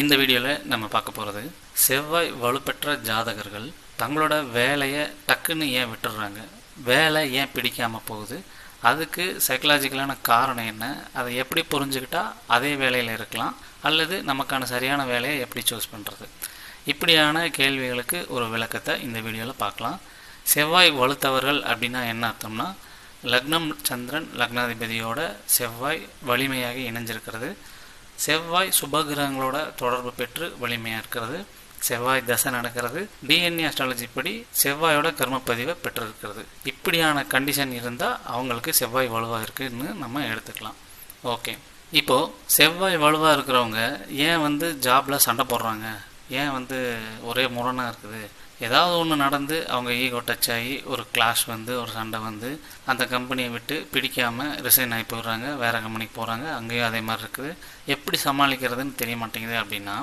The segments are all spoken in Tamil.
இந்த வீடியோவில் நம்ம பார்க்க போகிறது செவ்வாய் வலுப்பெற்ற ஜாதகர்கள் தங்களோட வேலையை டக்குன்னு ஏன் விட்டுடுறாங்க? வேலை ஏன் பிடிக்காமல் போகுது? அதுக்கு சைக்கலாஜிக்கலான காரணம் என்ன? அதை எப்படி புரிஞ்சுக்கிட்டா அதே வேலையில் இருக்கலாம்? அல்லது நமக்கான சரியான வேலையை எப்படி சூஸ் பண்ணுறது இப்படியான கேள்விகளுக்கு ஒரு விளக்கத்தை இந்த வீடியோவில் பார்க்கலாம். செவ்வாய் வலுத்தவர்கள் அப்படின்னா என்ன அர்த்தம்னா லக்னம் சந்திரன் லக்னாதிபதியோட செவ்வாய் வலிமையாக இணைஞ்சிருக்கிறது. செவ்வாய் சுபகிரகங்களோட தொடர்பு பெற்று வலிமையாக இருக்கிறது. செவ்வாய் தசை நடக்கிறது. டிஎன்ஏ அஸ்ட்ராலஜி படி செவ்வாயோட கர்மப்பதிவை பெற்றிருக்கிறது. இப்படியான கண்டிஷன் இருந்தால் அவங்களுக்கு செவ்வாய் வலுவாக இருக்குன்னு நம்ம எடுத்துக்கலாம். ஓகே இப்போது செவ்வாய் வலுவாக இருக்கிறவங்க ஏன் வந்து ஜாபில் சண்டை போடுறாங்க? ஏன் வந்து ஒரே முரணாக இருக்குது? ஏதாவது ஒன்று நடந்து அவங்க ஈகோ டச் ஆகி ஒரு கிளாஷ் வந்து ஒரு சண்டை வந்து அந்த கம்பெனியை விட்டு பிடிக்காமல் ரிசைன் ஆகி போயிடுறாங்க வேறு கம்பெனிக்கு போகிறாங்க அங்கேயும் அதே மாதிரி இருக்குது. எப்படி சமாளிக்கிறதுன்னு தெரிய மாட்டேங்குது அப்படின்னா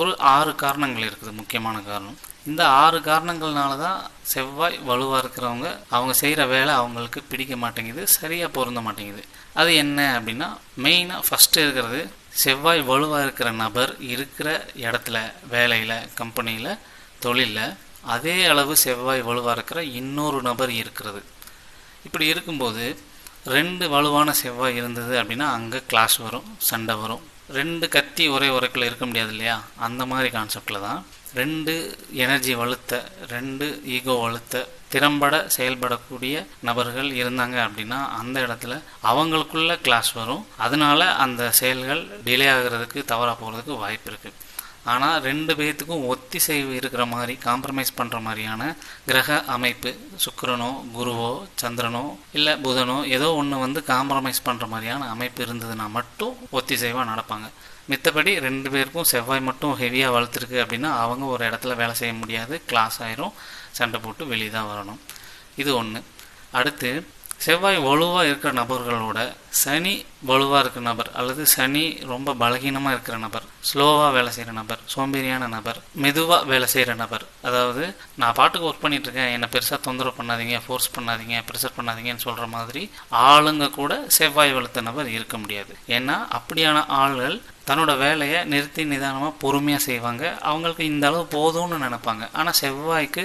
ஒரு ஆறு காரணங்கள் இருக்குது முக்கியமான காரணம். இந்த ஆறு காரணங்கள்னால தான் செவ்வாய் வலுவாக இருக்கிறவங்க அவங்க செய்கிற வேலை அவங்களுக்கு பிடிக்க மாட்டேங்குது சரியாக பொருந்த மாட்டேங்குது. அது என்ன அப்படின்னா மெயினாக ஃபஸ்ட்டு இருக்கிறது செவ்வாய் வலுவாக இருக்கிற நபர் இருக்கிற இடத்துல வேலையில் கம்பெனியில் தொழிலில் அதே அளவு செவ்வாய் வலுவாக இருக்கிற இன்னொரு நபர் இருக்கிறது. இப்படி இருக்கும்போது ரெண்டு வலுவான செவ்வாய் இருந்தது அப்படின்னா அங்கே கிளாஷ் வரும் சண்டை வரும். ரெண்டு கத்தி ஒரே உரைக்குள்ள இருக்க முடியாது இல்லையா? அந்த மாதிரி கான்செப்டில் தான். ரெண்டு எனர்ஜி வலுத்த ரெண்டு ஈகோ வலுத்த திறம்பட செயல்படக்கூடிய நபர்கள் இருந்தாங்க அப்படின்னா அந்த இடத்துல அவங்களுக்குள்ள கிளாஸ் வரும். அதனால அந்த செயல்கள் டிலே ஆகிறதுக்கு தவறாக போகிறதுக்கு வாய்ப்பு இருக்குது ஆனால் ரெண்டு பேர்த்துக்கும் ஒத்திசைவு இருக்கிற மாதிரி காம்ப்ரமைஸ் பண்ணுற மாதிரியான கிரக அமைப்பு சுக்கரனோ குருவோ சந்திரனோ இல்லை புதனோ ஏதோ ஒன்று வந்து காம்ப்ரமைஸ் பண்ணுற மாதிரியான அமைப்பு இருந்ததுன்னா மட்டும் ஒத்திசைவாக நடப்பாங்க. மித்தபடி ரெண்டு பேருக்கும் செவ்வாய் மட்டும் ஹெவியாக வளர்த்துருக்கு அப்படின்னா அவங்க ஒரு இடத்துல வேலை செய்ய முடியாது கிளாஸ் ஆயிரும் சண்டை போட்டு வெளியே தான் வரணும். இது ஒன்று அடுத்து செவ்வாய் வலுவாக இருக்கிற நபர்களோட சனி வலுவாக இருக்கிற நபர் அல்லது சனி ரொம்ப பலகீனமாக இருக்கிற நபர் ஸ்லோவாக வேலை செய்கிற நபர் சோம்பேறியான நபர் மெதுவாக வேலை செய்கிற நபர். அதாவது நான் பாட்டுக்கு ஒர்க் பண்ணிட்டு இருக்கேன் என்னை பெருசாக தொந்தரவு பண்ணாதீங்க ஃபோர்ஸ் பண்ணாதீங்க ப்ரெஷர் பண்ணாதீங்கன்னு சொல்கிற மாதிரி ஆளுங்க கூட செவ்வாய் வளர்த்த நபர் இருக்க முடியாது. ஏன்னா அப்படியான ஆள்கள் தன்னோட வேலையை நிறுத்தி நிதானமாக பொறுமையாக செய்வாங்க. அவங்களுக்கு இந்த அளவு போதும்னு நினைப்பாங்க. ஆனால் செவ்வாய்க்கு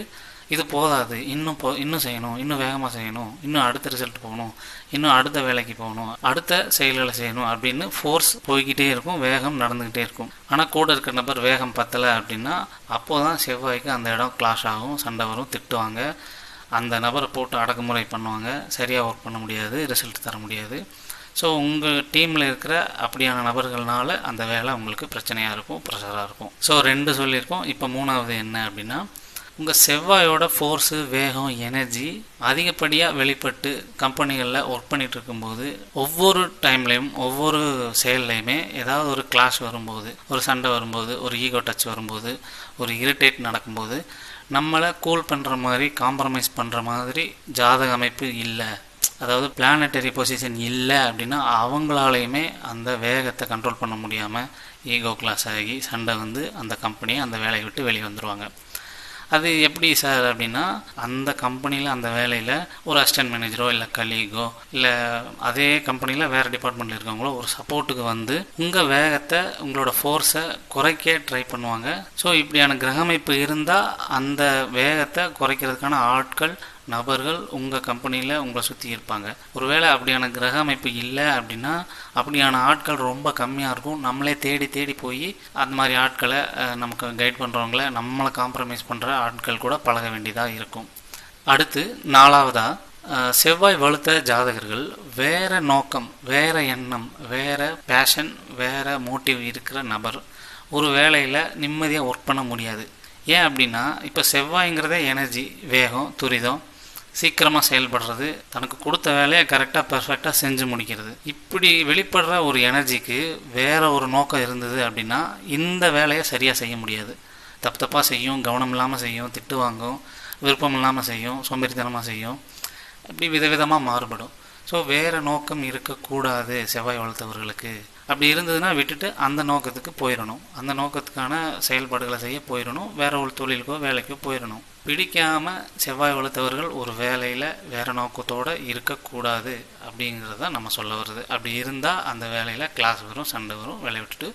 இது போதாது. இன்னும் போ இன்னும் செய்யணும். இன்னும் வேகமாக செய்யணும். இன்னும் அடுத்த ரிசல்ட் போகணும். இன்னும் அடுத்த வேலைக்கு போகணும். அடுத்த செயல்களை செய்யணும் அப்படின்னு ஃபோர்ஸ் போய்கிட்டே இருக்கும். வேகம் நடந்துக்கிட்டே இருக்கும். ஆனால் கூட இருக்கிற நபர் வேகம் பத்தலை அப்படின்னா அப்போ தான் செவ்வாய்க்கு அந்த இடம் கிளாஷ் ஆகும் சண்டை வரும் திட்டுவாங்க. அந்த நபரை போட்டு அடக்குமுறை பண்ணுவாங்க. சரியாக ஒர்க் பண்ண முடியாது ரிசல்ட் தர முடியாது. ஸோ உங்கள் டீமில் இருக்கிற அப்படியான நபர்கள்னால அந்த வேலை உங்களுக்கு பிரச்சனையாக இருக்கும் ப்ரெஷராக இருக்கும். ஸோ ரெண்டு சொல்லியிருக்கோம். இப்போ மூணாவது என்ன அப்படின்னா உங்கள் செவ்வாயோட ஃபோர்ஸு வேகம் எனர்ஜி அதிகப்படியாக வெளிப்பட்டு கம்பெனிகளில் ஒர்க் பண்ணிகிட்டு இருக்கும்போது ஒவ்வொரு டைம்லேயும் ஒவ்வொரு செயல்லையுமே ஏதாவது ஒரு கிளாஷ் வரும்போது ஒரு சண்டை வரும்போது ஒரு ஈகோ டச் வரும்போது ஒரு இரிட்டேட் நடக்கும்போது நம்மளை கூல் பண்ணுற மாதிரி காம்ப்ரமைஸ் பண்ணுற மாதிரி ஜாதக அமைப்பு இல்லை. அதாவது பிளானட்டரி பொசிஷன் இல்லை அப்படின்னா அவங்களாலையுமே அந்த வேகத்தை கண்ட்ரோல் பண்ண முடியாமல் ஈகோ கிளாஸ் ஆகி சண்டை வந்து அந்த கம்பெனியை அந்த வேலையை விட்டு வெளியே வந்துடுவாங்க அது எப்படி சார் அப்படின்னா அந்த கம்பெனியில் அந்த வேலையில் ஒரு அசிஸ்டன்ட் மேனேஜரோ இல்லை கலீகோ இல்லை அதே கம்பெனியில் வேறு டிபார்ட்மெண்ட்டில் இருக்கவங்களோ ஒரு சப்போர்ட்டுக்கு வந்து உங்கள் வேகத்தை உங்களோட ஃபோர்ஸை குறைக்க ட்ரை பண்ணுவாங்க. ஸோ இப்படியான கிரகமைப்பு இருந்தால் அந்த வேகத்தை குறைக்கிறதுக்கான ஆட்கள் நபர்கள் உங்கள் கம்பெனியில் உங்களை சுற்றி இருப்பாங்க. ஒருவேளை அப்படியான கிரக அமைப்பு இல்லை அப்படின்னா அப்படியான ஆட்கள் ரொம்ப கம்மியாக இருக்கும். நம்மளே தேடி தேடி போய் அந்த மாதிரி ஆட்களை நமக்கு கைட் பண்ணுறவங்கள நம்மளை காம்ப்ரமைஸ் பண்ணுற ஆட்கள் கூட பழக வேண்டியதாக இருக்கும். அடுத்து நாலாவதாக செவ்வாய் வலுத்த ஜாதகர்கள் வேறு நோக்கம் வேறு எண்ணம் வேற பேஷன் வேறு மோட்டிவ் இருக்கிற நபர் ஒரு வேலையில் நிம்மதியாக ஒர்க் பண்ண முடியாது. ஏன் அப்படின்னா இப்போ செவ்வாய்ங்கிறதே எனர்ஜி வேகம் துரிதம். சீக்கிரமாக செயல்படுறது. தனக்கு கொடுத்த வேலையை கரெக்டாக பர்ஃபெக்டாக செஞ்சு முடிக்கிறது. இப்படி வெளிப்படுற ஒரு எனர்ஜிக்கு வேற ஒரு நோக்கம் இருந்தது அப்படின்னா இந்த வேலையை சரியாக செய்ய முடியாது. தப்பு தப்பாக செய்யும் கவனம் இல்லாமல் செய்யும் திட்டு வாங்கும் விருப்பம் இல்லாமல் செய்யும் சோம்பேறித்தனமாக செய்யும். இப்படி விதவிதமாக மாறுபடும். ஸோ வேறு நோக்கம் இருக்கக்கூடாது செவ்வாய் வளர்த்தவர்களுக்கு. அப்படி இருந்ததுன்னா விட்டுட்டு அந்த நோக்கத்துக்கு போயிடணும். அந்த நோக்கத்துக்கான செயல்பாடுகளை செய்ய போயிடணும். வேற ஒரு தொழிலுக்கோ வேலைக்கோ போயிடணும். பிடிக்காம செவ்வாய் வளர்த்தவர்கள் ஒரு வேலையில் வேற நோக்கத்தோடு இருக்கக்கூடாது அப்படிங்கிறத நம்ம சொல்ல வருது. அப்படி இருந்தால் அந்த வேலையில் கிளாஸ் வரும் சண்டை வரும் வேலையை விட்டுட்டு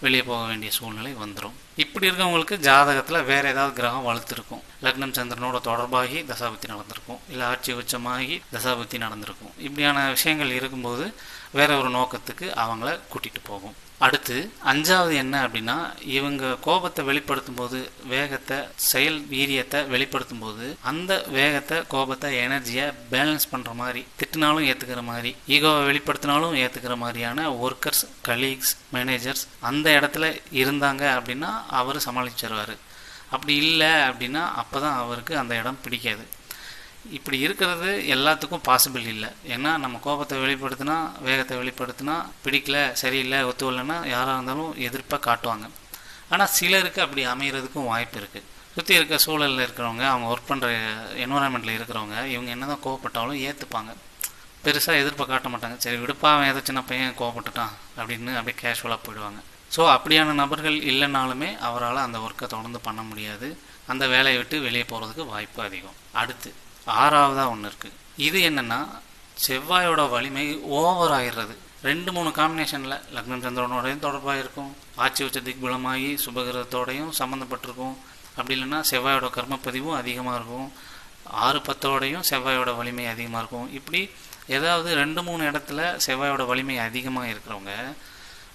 வெளியே போக வேண்டிய சூழ்நிலை வந்துடும் இப்படி இருக்கவங்களுக்கு ஜாதகத்தில் வேறு ஏதாவது கிரகம் வளர்த்துருக்கும். லக்னம் சந்திரனோட தொடர்பாகி தசாபுத்தி நடந்திருக்கும். இல்லை ஆட்சி உச்சமாகி தசாபுத்தி நடந்திருக்கும். இப்படியான விஷயங்கள் இருக்கும்போது வேற ஒரு நோக்கத்துக்கு அவங்கள கூட்டிகிட்டு போகும். அடுத்து அஞ்சாவது என்ன அப்படின்னா இவங்க கோபத்தை வெளிப்படுத்தும் போது வேகத்தை செயல் வீரியத்தை வெளிப்படுத்தும் போது அந்த வேகத்தை கோபத்தை எனர்ஜியை பேலன்ஸ் பண்ணுற மாதிரி திட்டினாலும் ஏற்றுக்கிற மாதிரி ஈகோவை வெளிப்படுத்தினாலும் ஏற்றுக்கிற மாதிரியான ஒர்க்கர்ஸ் கலீக்ஸ் மேனேஜர்ஸ் அந்த இடத்துல இருந்தாங்க அப்படின்னா அவர் சமாளிச்சிருவார். அப்படி இல்லை அப்படின்னா அப்போ தான் அவருக்கு அந்த இடம் பிடிக்காது. இப்படி இருக்கிறது எல்லாத்துக்கும் பாசிபிள் இல்லை. ஏன்னா நம்ம கோபத்தை வெளிப்படுத்தினா வேகத்தை வெளிப்படுத்தினா பிடிக்கல சரியில்லை ஒத்து வரலன்னா யாராக இருந்தாலும் எதிர்ப்பாக காட்டுவாங்க. ஆனால் சிலருக்கு அப்படி அமைகிறதுக்கும் வாய்ப்பு இருக்குது சுற்றி இருக்க சூழலில் இருக்கிறவங்க அவங்க ஒர்க் பண்ணுற என்வரான்மெண்ட்டில் இருக்கிறவங்க இவங்க என்ன தான் கோவப்பட்டாலும் ஏற்றுப்பாங்க பெருசாக எதிர்ப்பை காட்ட மாட்டாங்க. சரி விடுப்பா அவன் ஏதோ சின்ன பையன் கோவப்பட்டுட்டான் அப்படின்னு அப்படியே கேஷுவலாக போயிடுவாங்க. ஸோ அப்படியான நபர்கள் இல்லைனாலுமே அவரால் அந்த ஒர்க்கை தொடர்ந்து பண்ண முடியாது. அந்த வேலையை விட்டு வெளியே போகிறதுக்கு வாய்ப்பு அதிகம். அடுத்து ஆறாவதாக ஒன்று இருக்குது இது என்னென்னா செவ்வாயோட வலிமை ஓவர் ஆகிடுறது ரெண்டு மூணு காம்பினேஷனில் லக்னம் சந்திரனோடையும் தொடர்பாக இருக்கும் ஆட்சி உச்ச திக்பலமாகி சுபகிரகத்தோடையும் சம்மந்தப்பட்டிருக்கும் அப்படி இல்லைன்னா செவ்வாயோட கர்மப்பதிவும் அதிகமாக இருக்கும். ஆறு பத்தோடையும் செவ்வாயோட வலிமை அதிகமாக இருக்கும். இப்படி ஏதாவது ரெண்டு மூணு இடத்துல செவ்வாயோட வலிமை அதிகமாக இருக்கிறவங்க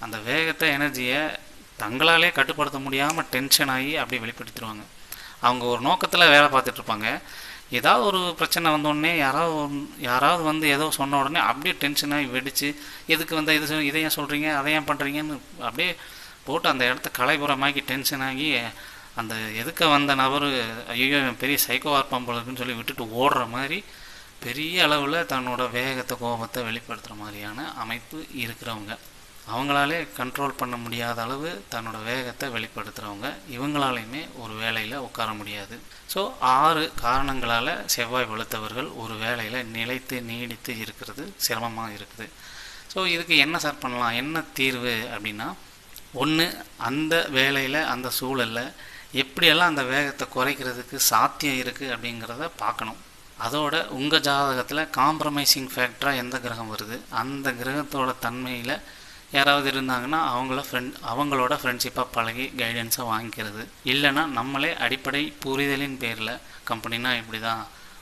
அந்த வேகத்தை எனர்ஜியை தங்களாலே கட்டுப்படுத்த முடியாமல் டென்ஷன் ஆகி அப்படியே வெளிப்படுத்திடுவாங்க. அவங்க ஒரு நோக்கத்தில் வேலை பார்த்துட்ருப்பாங்க ஏதாவது ஒரு பிரச்சனை வந்தோடனே யாராவது யாராவது வந்து ஏதோ சொன்ன உடனே அப்படியே டென்ஷன் ஆகி வெடிச்சு எதுக்கு வந்தால் இது இதை ஏன் சொல்கிறீங்க அதை ஏன் பண்ணுறீங்கன்னு அப்படியே போட்டு அந்த இடத்த கலைபுறமாக்கி டென்ஷன் ஆகி அந்த எதுக்க வந்த நபர் ஐயோ பெரிய சைக்கோ இருப்பான் இருக்குன்னு சொல்லி விட்டுட்டு ஓடுற மாதிரி பெரிய அளவில் தன்னோட வேகத்தை கோபத்தை வெளிப்படுத்துகிற மாதிரியான அமைப்பு இருக்கிறவங்க. அவங்களாலே கண்ட்ரோல் பண்ண முடியாத அளவு தன்னோட வேகத்தை வெளிப்படுத்துகிறவங்க இவங்களாலையுமே ஒரு வேலையில் உட்கார முடியாது. ஸோ ஆறு காரணங்களால் செவ்வாய் வலுத்தவர்கள் ஒரு வேலையில் நிலைத்து நீடித்து இருக்கிறது சிரமமாக இருக்குது. ஸோ இதுக்கு என்ன சார் பண்ணலாம்? என்ன தீர்வு அப்படின்னா ஒன்று அந்த வேலையில் அந்த சூழலில் எப்படியெல்லாம் அந்த வேகத்தை குறைக்கிறதுக்கு சாத்தியம் இருக்குது அப்படிங்கிறத பார்க்கணும். அதோட உங்கள் ஜாதகத்தில் காம்ப்ரமைசிங் ஃபேக்டராக எந்த கிரகம் வருது? அந்த கிரகத்தோட தன்மையில் யாராவது இருந்தாங்கன்னா அவங்கள ஃப்ரெண்ட் அவங்களோட ஃப்ரெண்ட்ஷிப்பாக பழகி கைடன்ஸாக வாங்கிக்கிறது. இல்லைன்னா நம்மளே அடிப்படை புரிதலின் பேரில் கம்பெனினா இப்படி தான்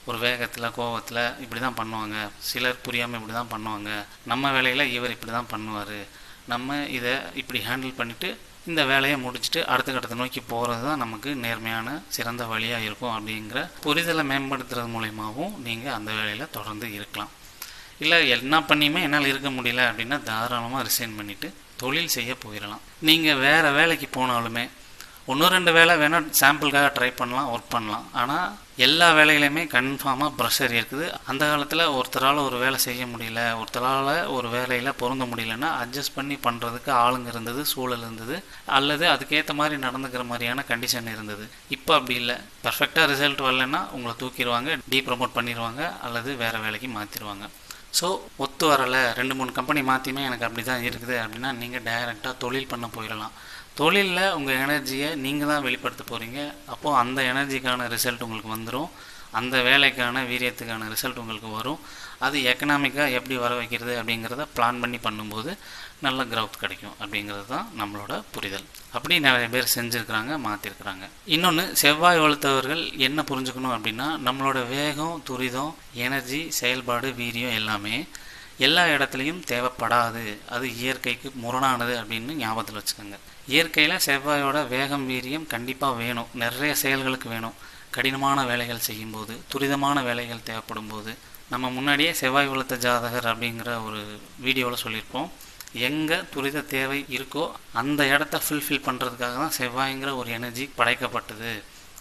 ஒரு வேகத்தில் கோபத்தில் இப்படி தான் பண்ணுவாங்க. சிலர் புரியாமல் இப்படி தான் பண்ணுவாங்க. நம்ம வேலையில் இவர் இப்படி தான் பண்ணுவார். நம்ம இதை இப்படி ஹேண்டில் பண்ணிவிட்டு இந்த வேலையை முடிச்சுட்டு அடுத்த கட்டத்தை நோக்கி போகிறது தான் நமக்கு நேர்மையான சிறந்த வழியாக இருக்கும் அப்படிங்கிற புரிதலை மேம்படுத்துறது மூலயமாவும் நீங்கள் அந்த வேலையில் தொடர்ந்து இருக்கலாம். இல்லை என்ன பண்ணியுமே என்னால் இருக்க முடியல அப்படின்னா தாராளமாக ரிசைன் பண்ணிவிட்டு தொழில் செய்ய போயிடலாம் நீங்கள் வேறு வேலைக்கு போனாலுமே ஒன்று ரெண்டு வேலை வேணால் சாம்பிளுக்காக ட்ரை பண்ணலாம் ஒர்க் பண்ணலாம். ஆனால் எல்லா வேலையிலையுமே கன்ஃபார்மாக ப்ரெஷர் இருக்குது. அந்த காலத்தில் ஒருத்தரால் ஒரு வேலை செய்ய முடியல ஒருத்தரால் ஒரு வேலையில் பொருந்த முடியலன்னா அட்ஜஸ்ட் பண்ணி பண்ணுறதுக்கு ஆளுங்க இருந்தது சூழல் இருந்தது. அல்லது அதுக்கேற்ற மாதிரி நடந்துக்கிற மாதிரியான கண்டிஷன் இருந்தது. இப்போ அப்படி இல்லை. பர்ஃபெக்டாக ரிசல்ட் வரலன்னா உங்களை தூக்கிடுவாங்க டீ ப்ரமோட் பண்ணிடுவாங்க அல்லது வேறு வேலைக்கு மாற்றிடுவாங்க ஸோ ஒத்து வரலை. ரெண்டு மூணு கம்பெனி மாற்றியுமே எனக்கு அப்படி தான் இருக்குது. அப்படின்னா நீங்கள் டைரெக்டாக தொழில் பண்ண போயிடலாம். தொழிலில் உங்கள் எனர்ஜியை நீங்கள் தான் வெளிப்படுத்த போகிறீங்க அப்போது அந்த எனர்ஜிக்கான ரிசல்ட் உங்களுக்கு வந்துடும் அந்த வேலைக்கான வீரியத்துக்கான ரிசல்ட் உங்களுக்கு வரும். அது எக்கனாமிக்காக எப்படி வர வைக்கிறது அப்படிங்கிறத பிளான் பண்ணி பண்ணும்போது நல்ல க்ரௌத் கிடைக்கும் அப்படிங்கிறது தான் நம்மளோட புரிதல். அப்படி நிறைய பேர் செஞ்சுருக்கிறாங்க மாற்றிருக்கிறாங்க இன்னொன்று செவ்வாய் வளர்த்தவர்கள் என்ன புரிஞ்சுக்கணும் அப்படின்னா நம்மளோட வேகம் துரிதம் எனர்ஜி செயல்பாடு வீரியம் எல்லாமே எல்லா இடத்துலையும் தேவைப்படாது. அது இயற்கைக்கு முரணானது அப்படின்னு ஞாபகத்தில் வச்சுக்கோங்க. இயற்கையில் செவ்வாயோட வேகம் வீரியம் கண்டிப்பாக வேணும். நிறைய செயல்களுக்கு வேணும். கடினமான வேலைகள் செய்யும்போது துரிதமான வேலைகள் தேவைப்படும் போது நம்ம முன்னாடியே செவ்வாய் வளர்த்த ஜாதகர் அப்படிங்கிற ஒரு வீடியோவில் சொல்லியிருப்போம். எங்கே துரித தேவை இருக்கோ அந்த இடத்த ஃபுல்ஃபில் பண்ணுறதுக்காக தான் செவ்வாய்ங்கிற ஒரு எனர்ஜி படைக்கப்பட்டது.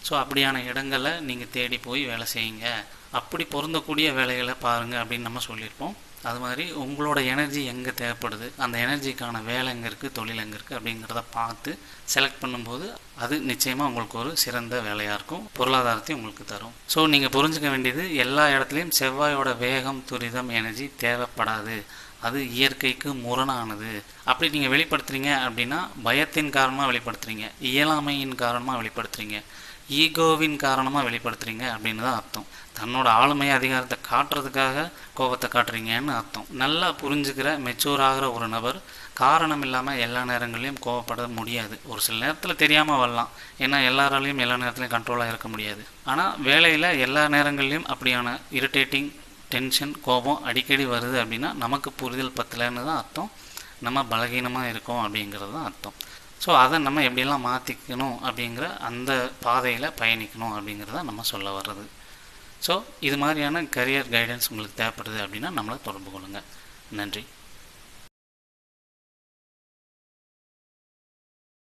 ஸோ அப்படியான இடங்களை நீங்கள் தேடி போய் வேலை செய்யுங்க. அப்படி பொருந்தக்கூடிய வேலைகளை பாருங்கள் அப்படின்னு நம்ம சொல்லியிருப்போம். அது மாதிரி உங்களோட எனர்ஜி எங்கே தேவைப்படுது? அந்த எனர்ஜிக்கான வேலை எங்கே இருக்குது தொழில் எங்கே இருக்குது அப்படிங்கிறத பார்த்து செலக்ட் பண்ணும்போது அது நிச்சயமாக உங்களுக்கு ஒரு சிறந்த வேலையாக இருக்கும். பொருளாதாரத்தையும் உங்களுக்கு தரும். ஸோ நீங்கள் புரிஞ்சுக்க வேண்டியது எல்லா இடத்துலையும் செவ்வாயோட வேகம் துரிதம் எனர்ஜி தேவைப்படாது. அது இயற்கைக்கு முரணானது. அப்படி நீங்கள் வெளிப்படுத்துறீங்க அப்படின்னா பயத்தின் காரணமாக வெளிப்படுத்துறீங்க. இயலாமையின் காரணமாக வெளிப்படுத்துறீங்க. ஈகோவின் காரணமாக வெளிப்படுத்துறீங்க அப்படின்னு தான் அர்த்தம். தன்னோட ஆளுமை அதிகாரத்தை காட்டுறதுக்காக கோபத்தை காட்டுறீங்கன்னு அர்த்தம். நல்லா புரிஞ்சுக்கிற மெச்சூர் ஆகிற ஒரு நபர் காரணம் இல்லாமல் எல்லா நேரங்களையும் கோவப்பட முடியாது. ஒரு சில நேரத்தில் தெரியாமல் வரலாம். ஏன்னா எல்லாராலையும் எல்லா நேரத்துலையும் கண்ட்ரோலாக இருக்க முடியாது. ஆனால் வேலையில் எல்லா நேரங்கள்லையும் அப்படியான இரிட்டேட்டிங் டென்ஷன் கோபம் அடிக்கடி வருது அப்படின்னா நமக்கு புரிதல் பத்தலைன்னு தான் அர்த்தம். நம்ம பலகீனமாக இருக்கோம் அப்படிங்கிறது தான் அர்த்தம். ஸோ அதை நம்ம எப்படியெல்லாம் மாற்றிக்கணும் அப்படிங்கிற அந்த பாதையில் பயணிக்கணும் அப்படிங்கிறத நம்ம சொல்ல வர்றது. ஸோ இது மாதிரியான கரியர் கைடன்ஸ் உங்களுக்கு தேவைப்படுது அப்படின்னா நம்மளை தொடர்பு கொள்ளுங்கள் நன்றி.